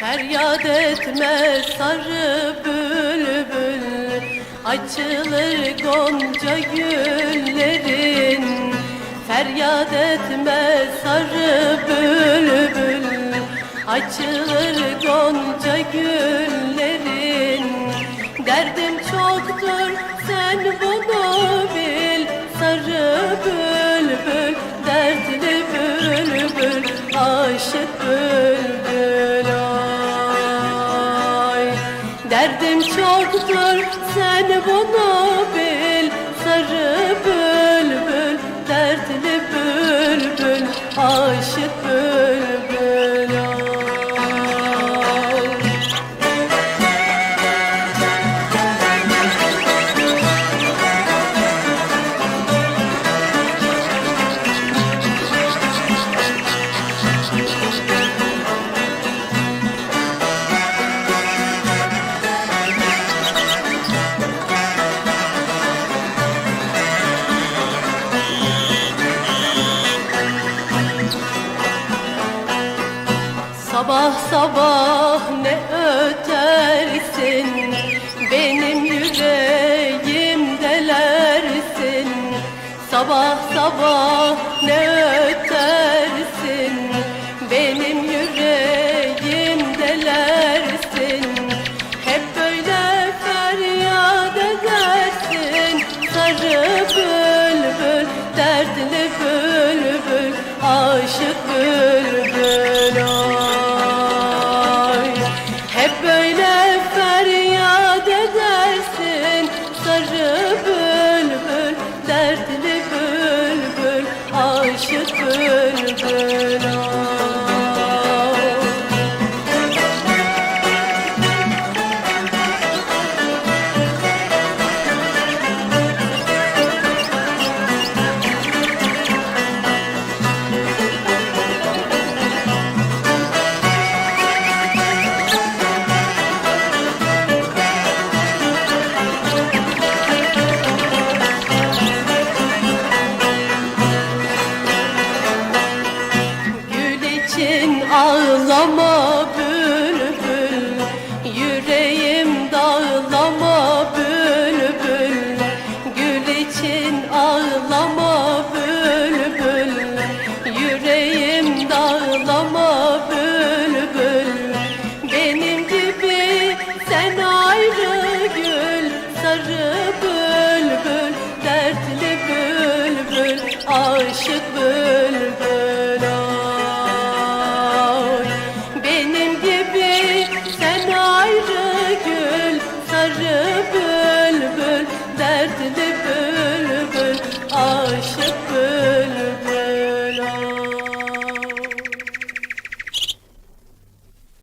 Feryat etme sarı bülbül Açılır gonca güllerin. Feryat etme sarı bülbül Açılır gonca güllerin. Derdim çoktur sen bunu bil. Sarı bülbül dertli bülbül Aşık bülbül Derdim çoktur sen bunu Sabah sabah ne ötersin? Benim yüreğimdelersin Sabah sabah ne ötersin? Benim yüreğimdelersin Hep böyle feryat edersin. Sarı bülbül, dertli bülbül Aşık bülbül aşık bülbül karışık bülbül oy. Benim gibi sen ayrı gül Sarı bülbül, derdli bülbül Aşık